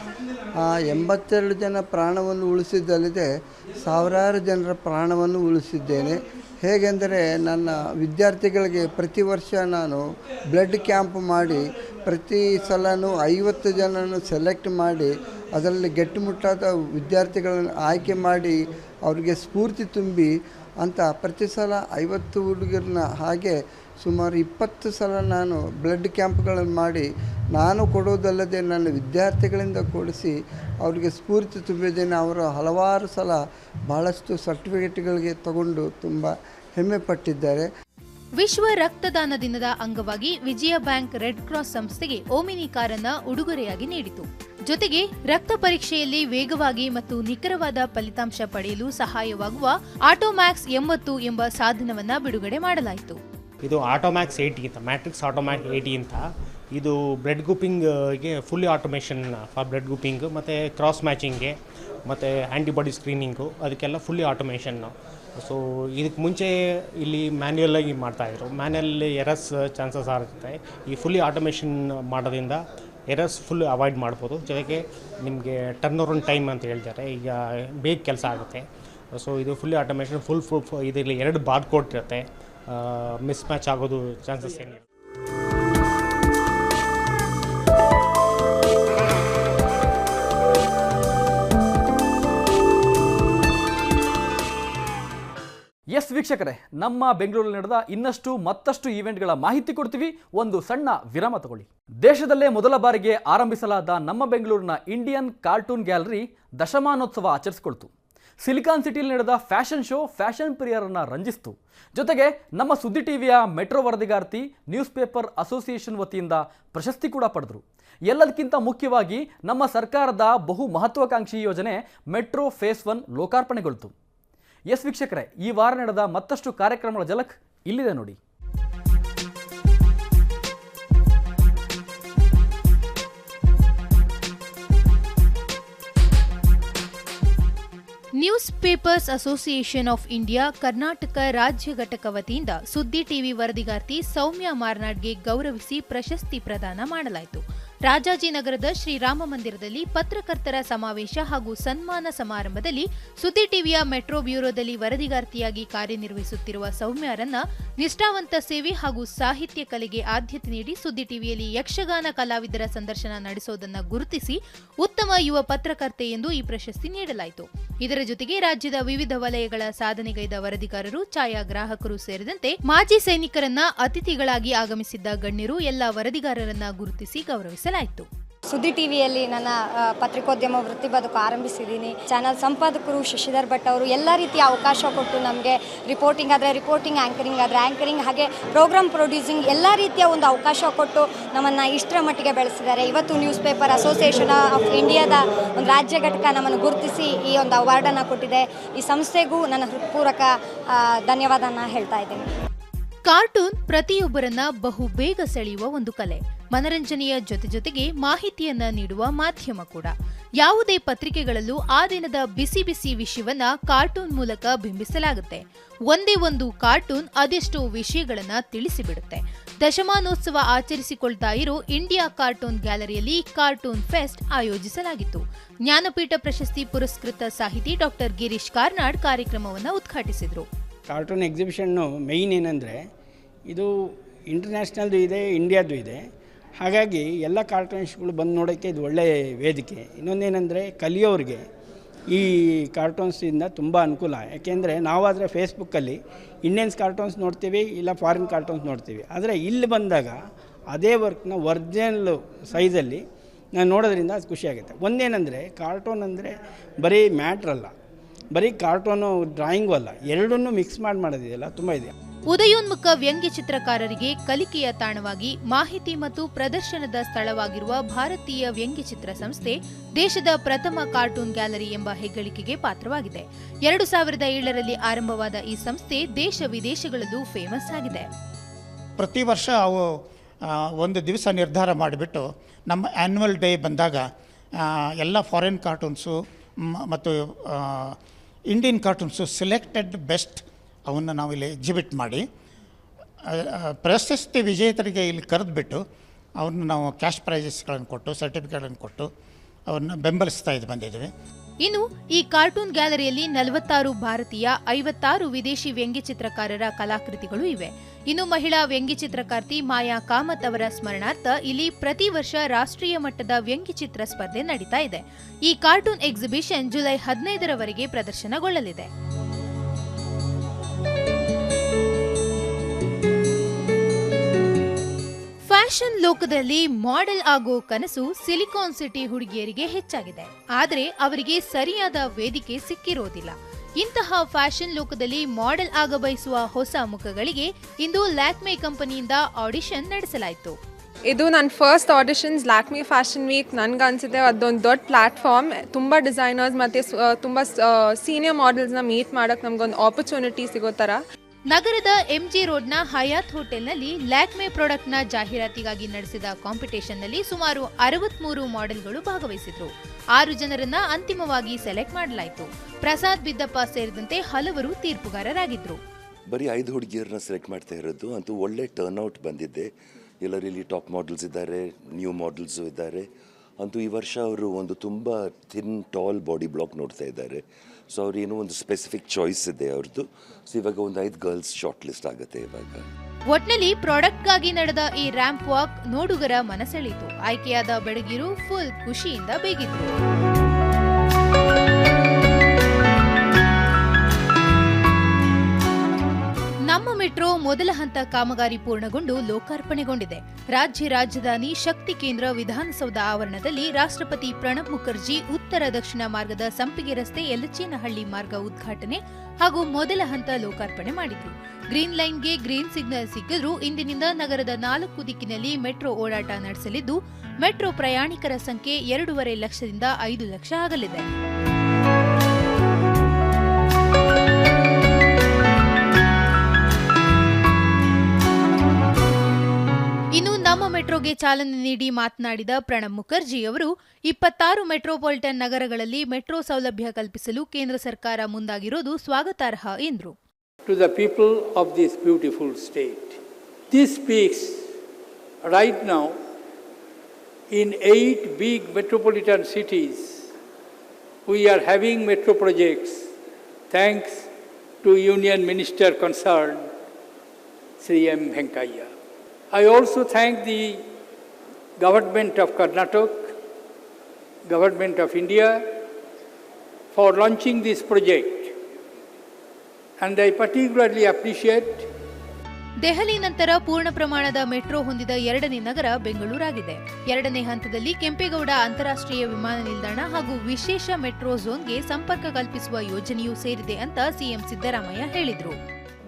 S13: ಆ ಎಂಬತ್ತೆರಡು ಜನ ಪ್ರಾಣವನ್ನು ಉಳಿಸಿದ್ದಲ್ಲದೆ ಸಾವಿರಾರು ಜನರ ಪ್ರಾಣವನ್ನು ಉಳಿಸಿದ್ದೇನೆ. ಹೇಗೆಂದರೆ ನನ್ನ ವಿದ್ಯಾರ್ಥಿಗಳಿಗೆ ಪ್ರತಿ ವರ್ಷ ನಾನು ಬ್ಲಡ್ ಕ್ಯಾಂಪ್ ಮಾಡಿ ಪ್ರತಿ ಸಲನೂ ಐವತ್ತು ಜನರನ್ನು ಸೆಲೆಕ್ಟ್ ಮಾಡಿ ಅದರಲ್ಲಿ ಗಟ್ಟಿಮುಟ್ಟಾದ ವಿದ್ಯಾರ್ಥಿಗಳನ್ನು ಆಯ್ಕೆ ಮಾಡಿ ಅವರಿಗೆ ಸ್ಫೂರ್ತಿ ತುಂಬಿ ಅಂತ ಪ್ರತಿ ಸಲ ಐವತ್ತು ಹುಡುಗರನ್ನ ಹಾಗೆ ಸುಮಾರು ಇಪ್ಪತ್ತು ಸಲ ನಾನು ಬ್ಲಡ್ ಕ್ಯಾಂಪ್ಗಳನ್ನು ಮಾಡಿ ನಾನು ಕೊಡೋದಲ್ಲದೆ ನನ್ನ ವಿದ್ಯಾರ್ಥಿಗಳಿಂದ ಕೊಡಿಸಿ ಅವರಿಗೆ ಸ್ಫೂರ್ತಿ ತುಂಬಿದ್ದೇನೆ. ಅವರು ಹಲವಾರು ಸಲ ಭಾಳಷ್ಟು ಸರ್ಟಿಫಿಕೇಟ್ಗಳಿಗೆ ತಗೊಂಡು ತುಂಬ ಹೆಮ್ಮೆ ಪಟ್ಟಿದ್ದಾರೆ.
S2: ವಿಶ್ವ ರಕ್ತದಾನ ದಿನದ ಅಂಗವಾಗಿ ವಿಜಯ ಬ್ಯಾಂಕ್ ರೆಡ್ ಕ್ರಾಸ್ ಸಂಸ್ಥೆಗೆ ಓಮಿನಿ ಕಾರನ್ನ ಉಡುಗೊರೆಯಾಗಿ ನೀಡಿತು. ಜೊತೆಗೆ ರಕ್ತ ಪರೀಕ್ಷೆಯಲ್ಲಿ ವೇಗವಾಗಿ ಮತ್ತು ನಿಖರವಾದ ಫಲಿತಾಂಶ ಪಡೆಯಲು ಸಹಾಯವಾಗುವ ಆಟೋಮ್ಯಾಕ್ಸ್ ಎಂಬತ್ತು ಎಂಬ ಸಾಧನವನ್ನ ಬಿಡುಗಡೆ ಮಾಡಲಾಯಿತು.
S14: ಇದು ಆಟೋಮ್ಯಾಕ್ಸ್ ಏಟಿ ಅಂತ, ಮ್ಯಾಟ್ರಿಕ್ಸ್ ಆಟೋಮ್ಯಾಕ್ ಏಟಿ ಅಂತ. ಇದು blood ಗ್ರೂಪಿಂಗ್ಗೆ fully automation for blood grouping ಮತ್ತು ಕ್ರಾಸ್ ಮ್ಯಾಚಿಂಗ್ಗೆ ಮತ್ತು ಆ್ಯಂಟಿಬಾಡಿ ಸ್ಕ್ರೀನಿಂಗು, ಅದಕ್ಕೆಲ್ಲ ಫುಲ್ಲಿ ಆಟೋಮೇಷನ್ನು. ಸೊ ಇದಕ್ಕೆ ಮುಂಚೆ ಇಲ್ಲಿ ಮ್ಯಾನ್ಯಲಾಗಿ ಮಾಡ್ತಾಯಿದ್ರು ಮ್ಯಾನ್ಯಲ್ ಎರಸ್ ಚಾನ್ಸಸ್ ಆಗುತ್ತೆ. ಈ ಫುಲ್ಲಿ ಆಟೋಮೇಷನ್ ಮಾಡೋದ್ರಿಂದ ಎರರ್ಸ್ ಫುಲ್ ಅವಾಯ್ಡ್ ಮಾಡ್ಬೋದು. ಜೊತೆಗೆ ನಿಮಗೆ ಟರ್ನ್ ಓವರ್ ಟೈಮ್ ಅಂತ ಹೇಳ್ತಾರೆ. ಈಗ ಬೇಗ ಕೆಲಸ ಆಗುತ್ತೆ. ಸೊ ಇದು ಫುಲ್ಲಿ ಆಟೋಮೇಷನ್ ಫುಲ್ ಫುಲ್ ಇದರಲ್ಲಿ ಎರಡು ಬಾರ್ ಕೋಡ್ ಇರುತ್ತೆ. ಮಿಸ್ ಮ್ಯಾಚ್ ಆಗೋದು ಚಾನ್ಸಸ್ ಏನಿಲ್ಲ
S1: ಎಸ್ ವೀಕ್ಷಕರೇ, ನಮ್ಮ ಬೆಂಗಳೂರಲ್ಲಿ ನಡೆದ ಇನ್ನಷ್ಟು ಮತ್ತಷ್ಟು ಈವೆಂಟ್ಗಳ ಮಾಹಿತಿ ಕೊಡ್ತೀವಿ. ಒಂದು ಸಣ್ಣ ವಿರಾಮ ತಗೊಳ್ಳಿ. ದೇಶದಲ್ಲೇ ಮೊದಲ ಬಾರಿಗೆ ಆರಂಭಿಸಲಾದ ನಮ್ಮ ಬೆಂಗಳೂರಿನ ಇಂಡಿಯನ್ ಕಾರ್ಟೂನ್ ಗ್ಯಾಲರಿ ದಶಮಾನೋತ್ಸವ ಆಚರಿಸಿಕೊಳ್ತು. ಸಿಲಿಕಾನ್ ಸಿಟಿಯಲ್ಲಿ ನಡೆದ ಫ್ಯಾಷನ್ ಶೋ ಫ್ಯಾಷನ್ ಪ್ರಿಯರನ್ನ ರಂಜಿಸ್ತು. ಜೊತೆಗೆ ನಮ್ಮ ಸುದ್ದಿ ಟಿವಿಯ ಮೆಟ್ರೋ ವರದಿಗಾರ್ತಿ, ನ್ಯೂಸ್ ಪೇಪರ್ ಅಸೋಸಿಯೇಷನ್ ವತಿಯಿಂದ ಪ್ರಶಸ್ತಿ ಕೂಡ ಪಡೆದರು. ಎಲ್ಲದಕ್ಕಿಂತ ಮುಖ್ಯವಾಗಿ ನಮ್ಮ ಸರ್ಕಾರದ ಬಹು ಮಹತ್ವಾಕಾಂಕ್ಷಿ ಯೋಜನೆ ಮೆಟ್ರೋ ಫೇಸ್ ಒನ್ ಲೋಕಾರ್ಪಣೆಗೊಳ್ತು. ಎಸ್ ವೀಕ್ಷಕರೇ, ಈ ವಾರ ನಡೆದ ಮತ್ತಷ್ಟು ಕಾರ್ಯಕ್ರಮಗಳ ಜಲಕ್ ಇಲ್ಲಿದೆ ನೋಡಿ.
S2: News papers association of India Karnataka ರಾಜ್ಯ ಘಟಕ ವತಿಯಿಂದ ಸುದ್ದಿ ಟಿವಿ ವರದಿಗಾರ್ತಿ ಸೌಮ್ಯ ಮಾರ್ನಾಡ್ಗೆ ಗೌರವಿಸಿ ಪ್ರಶಸ್ತಿ ಪ್ರದಾನ ಮಾಡಲಾಯಿತು. ರಾಜಾಜಿನಗರದ ಶ್ರೀರಾಮ ಮಂದಿರದಲ್ಲಿ ಪತ್ರಕರ್ತರ ಸಮಾವೇಶ ಹಾಗೂ ಸನ್ಮಾನ ಸಮಾರಂಭದಲ್ಲಿ ಸುದ್ದಿ ಟಿವಿಯ ಮೆಟ್ರೋ ಬ್ಯೂರೋದಲ್ಲಿ ವರದಿಗಾರ್ತಿಯಾಗಿ ಕಾರ್ಯನಿರ್ವಹಿಸುತ್ತಿರುವ ಸೌಮ್ಯರನ್ನ ನಿಷ್ಠಾವಂತ ಸೇವೆ ಹಾಗೂ ಸಾಹಿತ್ಯ ಕಲೆಗೆ ಆದ್ಯತೆ ನೀಡಿ ಸುದ್ದಿ ಟಿವಿಯಲ್ಲಿ ಯಕ್ಷಗಾನ ಕಲಾವಿದರ ಸಂದರ್ಶನ ನಡೆಸೋದನ್ನ ಗುರುತಿಸಿ ಉತ್ತಮ ಯುವ ಪತ್ರಕರ್ತೆ ಎಂದು ಈ ಪ್ರಶಸ್ತಿ ನೀಡಲಾಯಿತು. ಇದರ ಜೊತೆಗೆ ರಾಜ್ಯದ ವಿವಿಧ ವಲಯಗಳ ಸಾಧನೆಗೈದ ವರದಿಗಾರರು, ಛಾಯಾಗ್ರಾಹಕರು ಸೇರಿದಂತೆ ಮಾಜಿ ಸೈನಿಕರನ್ನ ಅತಿಥಿಗಳಾಗಿ ಆಗಮಿಸಿದ್ದ ಗಣ್ಯರು ಎಲ್ಲ ವರದಿಗಾರರನ್ನ ಗುರುತಿಸಿ ಗೌರವಿಸಲಾಯಿತು.
S15: ಸುದ್ದಿ ಟಿವಿಯಲ್ಲಿ ನನ್ನ ಪತ್ರಿಕೋದ್ಯಮ ವೃತ್ತಿ ಬದುಕು ಆರಂಭಿಸಿದ್ದೀನಿ. ಚಾನಲ್ ಸಂಪಾದಕರು ಶಶಿಧರ್ ಭಟ್ ಅವರು ಎಲ್ಲ ರೀತಿಯ ಅವಕಾಶ ಕೊಟ್ಟು ನಮಗೆ ರಿಪೋರ್ಟಿಂಗ್ ಆದರೆ ರಿಪೋರ್ಟಿಂಗ್ ಆ್ಯಂಕರಿಂಗ್ ಆದರೆ ಆ್ಯಂಕರಿಂಗ್ ಹಾಗೆ ಪ್ರೋಗ್ರಾಮ್ ಪ್ರೊಡ್ಯೂಸಿಂಗ್ ಎಲ್ಲ ರೀತಿಯ ಒಂದು ಅವಕಾಶ ಕೊಟ್ಟು ನಮ್ಮನ್ನು ಇಷ್ಟರ ಮಟ್ಟಿಗೆ ಬೆಳೆಸಿದ್ದಾರೆ. ಇವತ್ತು ನ್ಯೂಸ್ ಪೇಪರ್ ಅಸೋಸಿಯೇಷನ್ ಆಫ್ ಇಂಡಿಯಾದ ಒಂದು ರಾಜ್ಯ ಘಟಕ ನಮ್ಮನ್ನು ಗುರುತಿಸಿ ಈ ಒಂದು ಅವಾರ್ಡನ್ನು ಕೊಟ್ಟಿದೆ. ಈ ಸಂಸ್ಥೆಗೂ ನನ್ನ ಹೃತ್ಪೂರ್ವಕ ಧನ್ಯವಾದನ ಹೇಳ್ತಾ ಇದ್ದೀನಿ.
S2: ಕಾರ್ಟೂನ್ ಪ್ರತಿಯೊಬ್ಬರನ್ನ ಬಹು ಬೇಗ ಸೆಳೆಯುವ ಒಂದು ಕಲೆ. ಮನರಂಜನೆಯ ಜೊತೆ ಜೊತೆಗೆ ಮಾಹಿತಿಯನ್ನ ನೀಡುವ ಮಾಧ್ಯಮ ಕೂಡ. ಯಾವುದೇ ಪತ್ರಿಕೆಗಳಲ್ಲೂ ಆ ದಿನದ ಬಿಸಿ ಬಿಸಿ ವಿಷಯವನ್ನ ಕಾರ್ಟೂನ್ ಮೂಲಕ ಬಿಂಬಿಸಲಾಗುತ್ತೆ. ಒಂದೇ ಒಂದು ಕಾರ್ಟೂನ್ ಅದೆಷ್ಟೋ ವಿಷಯಗಳನ್ನ ತಿಳಿಸಿಬಿಡುತ್ತೆ. ದಶಮಾನೋತ್ಸವ ಆಚರಿಸಿಕೊಳ್ತಾ ಇರೋ ಇಂಡಿಯಾ ಕಾರ್ಟೂನ್ ಗ್ಯಾಲರಿಯಲ್ಲಿ ಕಾರ್ಟೂನ್ ಫೆಸ್ಟ್ ಆಯೋಜಿಸಲಾಗಿತ್ತು. ಜ್ಞಾನಪೀಠ ಪ್ರಶಸ್ತಿ ಪುರಸ್ಕೃತ ಸಾಹಿತಿ ಡಾಕ್ಟರ್ ಗಿರೀಶ್ ಕಾರ್ನಾಡ್ ಕಾರ್ಯಕ್ರಮವನ್ನು ಉದ್ಘಾಟಿಸಿದರು.
S16: ಕಾರ್ಟೂನ್ ಎಕ್ಸಿಬಿಷನ್ನು ಮೇಯ್ನ್ ಏನಂದರೆ, ಇದು ಇಂಟರ್ನ್ಯಾಷನಲ್ದು ಇದೆ ಇಂಡಿಯಾದು ಇದೆ. ಹಾಗಾಗಿ ಎಲ್ಲ ಕಾರ್ಟೂನ್ಸ್ಗಳು ಬಂದು ನೋಡೋಕ್ಕೆ ಇದು ಒಳ್ಳೆಯ ವೇದಿಕೆ. ಇನ್ನೊಂದೇನೆಂದರೆ ಕಲಿಯೋರಿಗೆ ಈ ಕಾರ್ಟೂನ್ಸಿಂದ ತುಂಬ ಅನುಕೂಲ. ಯಾಕೆಂದರೆ ನಾವಾದರೆ ಫೇಸ್ಬುಕ್ಕಲ್ಲಿ ಇಂಡಿಯನ್ಸ್ ಕಾರ್ಟೂನ್ಸ್ ನೋಡ್ತೀವಿ, ಇಲ್ಲ ಫಾರಿನ್ ಕಾರ್ಟೂನ್ಸ್ ನೋಡ್ತೀವಿ. ಆದರೆ ಇಲ್ಲಿ ಬಂದಾಗ ಅದೇ ವರ್ಕ್ನ ಒರ್ಜಿನಲ್ ಸೈಜಲ್ಲಿ ನಾನು ನೋಡೋದ್ರಿಂದ ಅದು ಖುಷಿಯಾಗುತ್ತೆ ಒಂದೇನೆಂದರೆ ಕಾರ್ಟೂನ್ ಅಂದರೆ ಬರೀ ಮ್ಯಾಟ್ರಲ್ಲ ಬರೀ ಕಾರ್ಟೂನು ಡ್ರಾಯಿಂಗು ಅಲ್ಲ, ಎರಡನ್ನೂ ಮಿಕ್ಸ್ ಮಾಡಿ ಮಾಡೋದಿದೆಯಲ್ಲ, ತುಂಬ ಇದೆ.
S2: ಉದಯೋನ್ಮುಖ ವ್ಯಂಗ್ಯ ಚಿತ್ರಕಾರರಿಗೆ ಕಲಿಕೆಯ ತಾಣವಾಗಿ ಮಾಹಿತಿ ಮತ್ತು ಪ್ರದರ್ಶನದ ಸ್ಥಳವಾಗಿರುವ ಭಾರತೀಯ ವ್ಯಂಗ್ಯಚಿತ್ರ ಸಂಸ್ಥೆ ದೇಶದ ಪ್ರಥಮ ಕಾರ್ಟೂನ್ ಗ್ಯಾಲರಿ ಎಂಬ ಹೆಗ್ಗಳಿಕೆಗೆ ಪಾತ್ರವಾಗಿದೆ. ಎರಡು ಸಾವಿರದ ಏಳರಲ್ಲಿ ಆರಂಭವಾದ ಈ ಸಂಸ್ಥೆ ದೇಶ ವಿದೇಶಗಳಲ್ಲೂ ಫೇಮಸ್ ಆಗಿದೆ.
S17: ಪ್ರತಿ ವರ್ಷ ಅವು ಒಂದು ದಿವಸ ನಿರ್ಧಾರ ಮಾಡಿಬಿಟ್ಟು ನಮ್ಮ ಆ್ಯನ್ಯುವಲ್ ಡೇ ಬಂದಾಗ ಎಲ್ಲ ಫಾರಿನ್ ಕಾರ್ಟೂನ್ಸು ಮತ್ತು ಇಂಡಿಯನ್ ಕಾರ್ಟೂನ್ಸು ಸೆಲೆಕ್ಟೆಡ್ ಬೆಸ್ಟ್ ಅವನ್ನು ನಾವು ಇಲ್ಲಿ ಎಕ್ಸಿಬಿಟ್ ಮಾಡಿ ಪ್ರಶಸ್ತಿ ವಿಜೇತರಿಗೆ ಇಲ್ಲಿ ಕರೆದುಬಿಟ್ಟು ಅವ್ರನ್ನ ನಾವು ಕ್ಯಾಶ್ ಪ್ರೈಸಸ್ಗಳನ್ನು ಕೊಟ್ಟು ಸರ್ಟಿಫಿಕೇಟ್ಗಳನ್ನು ಕೊಟ್ಟು ಅವ್ರನ್ನ ಬೆಂಬಲಿಸ್ತಾ ಇದು ಬಂದಿದ್ದೀವಿ.
S2: ಇನ್ನು ಈ ಕಾರ್ಟೂನ್ ಗ್ಯಾಲರಿಯಲ್ಲಿ ನಲವತ್ತಾರು ಭಾರತೀಯ, ಐವತ್ತಾರು ವಿದೇಶಿ ವ್ಯಂಗ್ಯಚಿತ್ರಕಾರರ ಕಲಾಕೃತಿಗಳು ಇವೆ. ಇನ್ನು ಮಹಿಳಾ ವ್ಯಂಗ್ಯಚಿತ್ರಕಾರ್ತಿ ಮಾಯಾ ಕಾಮತ್ ಅವರ ಸ್ಮರಣಾರ್ಥ ಇಲ್ಲಿ ಪ್ರತಿ ವರ್ಷ ರಾಷ್ಟ್ರೀಯ ಮಟ್ಟದ ವ್ಯಂಗ್ಯಚಿತ್ರ ಸ್ಪರ್ಧೆ ನಡೀತಾ ಇದೆ. ಈ ಕಾರ್ಟೂನ್ ಎಕ್ಸಿಬಿಷನ್ ಜುಲೈ ಹದಿನೈದರವರೆಗೆ ಪ್ರದರ್ಶನಗೊಳ್ಳಲಿದೆ. ಫ್ಯಾಷನ್ ಲೋಕದಲ್ಲಿ ಮಾಡೆಲ್ ಆಗೋ ಕನಸು ಸಿಲಿಕಾನ್ ಸಿಟಿ ಹುಡುಗಿಯರಿಗೆ ಹೆಚ್ಚಾಗಿದೆ. ಆದರೆ ಅವರಿಗೆ ಸರಿಯಾದ ವೇದಿಕೆ ಸಿಕ್ಕಿರೋದಿಲ್ಲ. ಇಂತಹ ಫ್ಯಾಷನ್ ಲೋಕದಲ್ಲಿ ಮಾಡೆಲ್ ಆಗ ಬಯಸುವ ಹೊಸ ಮುಖಗಳಿಗೆ ಇಂದು ಲ್ಯಾಕ್ಮೆ ಕಂಪನಿಯಿಂದ ಆಡಿಷನ್ ನಡೆಸಲಾಯಿತು.
S18: ಇದು ನನ್ನ first auditions Lakme fashion week ನನಗೆ ಅನಿಸಿದೆ ಅದೊಂದು ದೊಡ್ಡ ಪ್ಲ್ಯಾಟ್ಫಾರ್ಮ್ ತುಂಬ ಡಿಸೈನರ್ಸ್ ಮತ್ತು ತುಂಬ ಸೀನಿಯರ್ ಮಾಡೆಲ್ಸ್ನ ಮೀಟ್ ಮಾಡೋಕ್ಕೆ ನಮಗೊಂದು ಆಪರ್ಚುನಿಟಿ ಸಿಗೋ ಥರ.
S2: ನಗರದ ಎಂಜಿ ರೋಡ್ನ ಹಯಾತ್ ಹೋಟೆಲ್ನಲ್ಲಿ ಲ್ಯಾಕ್ಮೆ ಪ್ರಾಡಕ್ಟ್ನ ಜಾಹೀರಾತಿಗಾಗಿ ನಡೆಸಿದ ಕಾಂಪಿಟೇಷನ್ನಲ್ಲಿ ಸುಮಾರು ಅರವತ್ಮೂರು ಮಾಡೆಲ್ಗಳು ಭಾಗವಹಿಸಿದ್ರು. ಆರು ಜನರನ್ನ ಅಂತಿಮವಾಗಿ ಸೆಲೆಕ್ಟ್ ಮಾಡಲಾಯಿತು. ಪ್ರಸಾದ್ ಬಿದ್ದಪ್ಪ ಸೇರಿದಂತೆ ಹಲವರು ತೀರ್ಪುಗಾರರಾಗಿದ್ದರು
S19: ಬರೀ ಐದು ಹುಡುಗಿಯರನ್ನ ಸೆಲೆಕ್ಟ್ ಮಾಡ್ತಾ ಇರೋದು, ಅಂತೂ ಒಳ್ಳೆ ಟರ್ನ್ಔಟ್ ಬಂದಿದೆ. ಎಲ್ಲರೂ ಇಲ್ಲಿ ಟಾಪ್ ಮಾಡೆಲ್ಸ್ ಇದ್ದಾರೆ ನ್ಯೂ ಮಾಡೆಲ್ಸು ಇದ್ದಾರೆ. ಅಂತೂ ಈ ವರ್ಷ ಅವರು ಒಂದು ತುಂಬ ಥಿನ್ ಟಾಲ್ ಬಾಡಿ ಬ್ಲಾಕ್ ನೋಡ್ತಾ ಇದ್ದಾರೆ. ಸೊ ಅವ್ರು ಏನೋ ಒಂದು ಸ್ಪೆಸಿಫಿಕ್ ಚಾಯ್ಸ್ ಇದೆ ಅವ್ರದ್ದು ಸೊ ಇವಾಗ ಒಂದು ಐದು ಗರ್ಲ್ಸ್ ಶಾರ್ಟ್ ಲಿಸ್ಟ್ ಆಗುತ್ತೆ ಇವಾಗ.
S2: ಒಟ್ನಲ್ಲಿ ಪ್ರಾಡಕ್ಟ್ಗಾಗಿ ನಡೆದ ಈ ರ್ಯಾಂಪ್ ವಾಕ್ ನೋಡುಗರ ಮನಸೆಳೆಯಿತು ಆಯ್ಕೆಯಾದ ಬೆಡಗಿರು ಫುಲ್ ಖುಷಿಯಿಂದ ಬೇಗಿದ್ರು ಮೆಟ್ರೋ ಮೊದಲ ಹಂತ ಕಾಮಗಾರಿ ಪೂರ್ಣಗೊಂಡು ಲೋಕಾರ್ಪಣೆಗೊಂಡಿದೆ. ರಾಜ್ಯ ರಾಜಧಾನಿ ಶಕ್ತಿ ಕೇಂದ್ರ ವಿಧಾನಸೌಧ ಆವರಣದಲ್ಲಿ ರಾಷ್ಟ್ರಪತಿ ಪ್ರಣಬ್ ಮುಖರ್ಜಿ ಉತ್ತರ ದಕ್ಷಿಣ ಮಾರ್ಗದ ಸಂಪಿಗೆ ರಸ್ತೆ ಯಲಚೇನಹಳ್ಳಿ ಮಾರ್ಗ ಉದ್ಘಾಟನೆ ಹಾಗೂ ಮೊದಲ ಹಂತ ಲೋಕಾರ್ಪಣೆ ಮಾಡಿದ್ರು. ಗ್ರೀನ್ ಲೈನ್ಗೆ ಗ್ರೀನ್ ಸಿಗ್ನಲ್ ಸಿಕ್ಕಿದ್ರೂ ಇಂದಿನಿಂದ ನಗರದ ನಾಲ್ಕು ದಿಕ್ಕಿನಲ್ಲಿ ಮೆಟ್ರೋ ಓಡಾಟ ನಡೆಸಲಿದ್ದು, ಮೆಟ್ರೋ ಪ್ರಯಾಣಿಕರ ಸಂಖ್ಯೆ ಎರಡೂವರೆ ಲಕ್ಷದಿಂದ ಐದು ಲಕ್ಷ ಆಗಲಿದೆ. ಚಾಲನೆ ನೀಡಿ ಮಾತನಾಡಿದ ಪ್ರಣಬ್ ಮುಖರ್ಜಿ ಅವರು ಇಪ್ಪತ್ತಾರು ಮೆಟ್ರೋಪಾಲಿಟನ್ ನಗರಗಳಲ್ಲಿ ಮೆಟ್ರೋ ಸೌಲಭ್ಯ ಕಲ್ಪಿಸಲು ಕೇಂದ್ರ ಸರ್ಕಾರ ಮುಂದಾಗಿರೋದು ಸ್ವಾಗತಾರ್ಹ ಎಂದರು
S20: to the people of this beautiful state. This speaks right now in eight big metropolitan cities. We are having metro projects thanks to Union Minister concerned, Sri M. Venkaya. I also thank the government of Karnataka, government of India, for launching this project. And I particularly appreciate
S2: Delhi ನಂತರ ಪೂರ್ಣ ಪ್ರಮಾಣದ metro ಹೊಂದಿದ ಎರಡನೇ ನಗರ ಬೆಂಗಳೂರಾಗಿದೆ ಎರಡನೇ ಹಂತದಲ್ಲಿ ಕೆಂಪೇಗೌಡ ಅಂತಾರಾಷ್ಟ್ರೀಯ ವಿಮಾನ ನಿಲ್ದಾಣ ಹಾಗೂ ವಿಶೇಷ ಮೆಟ್ರೋ ಝೋನ್ಗೆ ಸಂಪರ್ಕ ಕಲ್ಪಿಸುವ ಯೋಜನೆಯೂ ಸೇರಿದೆ ಅಂತ ಸಿಎಂ ಸಿದ್ದರಾಮಯ್ಯ ಹೇಳಿದರು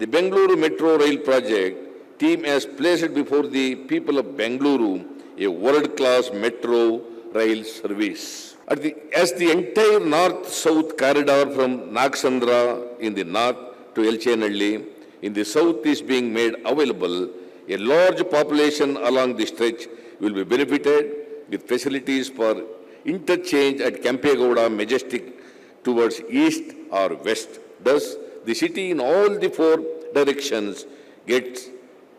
S12: the Bengaluru metro rail project team has placed before the people of Bengaluru a world-class metro rail service. The, as the entire north-south corridor from Nagsandra in the north to Elchenalli in the south is being made available, a large population along the stretch will be benefited with facilities for interchange at Campegowda Majestic towards east or west. Thus, the city in all the four directions gets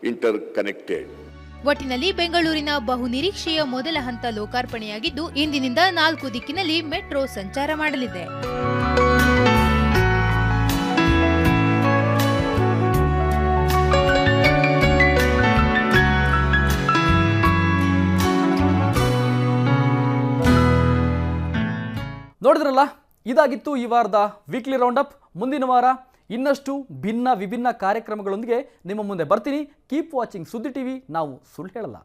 S12: interconnected.
S2: ಒಟ್ಟಿನಲ್ಲಿ ಬೆಂಗಳೂರಿನ ಬಹುನಿರೀಕ್ಷೆಯ ಮೊದಲ ಹಂತ ಲೋಕಾರ್ಪಣೆಯಾಗಿದ್ದು, ಇಂದಿನಿಂದ ನಾಲ್ಕು ದಿಕ್ಕಿನಲ್ಲಿ metro ಸಂಚಾರ ಮಾಡಲಿದೆ.
S1: ನೋಡಿದ್ರಲ್ಲ, ಇದಾಗಿತ್ತು ಈ ವಾರದ ವೀಕ್ಲಿ ರೌಂಡಪ್ ಮುಂದಿನ ವಾರ ಇನ್ನಷ್ಟು ಭಿನ್ನ ವಿಭಿನ್ನ ಕಾರ್ಯಕ್ರಮಗಳೊಂದಿಗೆ ನಿಮ್ಮ ಮುಂದೆ ಬರ್ತೀನಿ. Keep watching Suddi TV. ನಾವು ಸುಳ್ಳು ಹೇಳಲ್ಲ.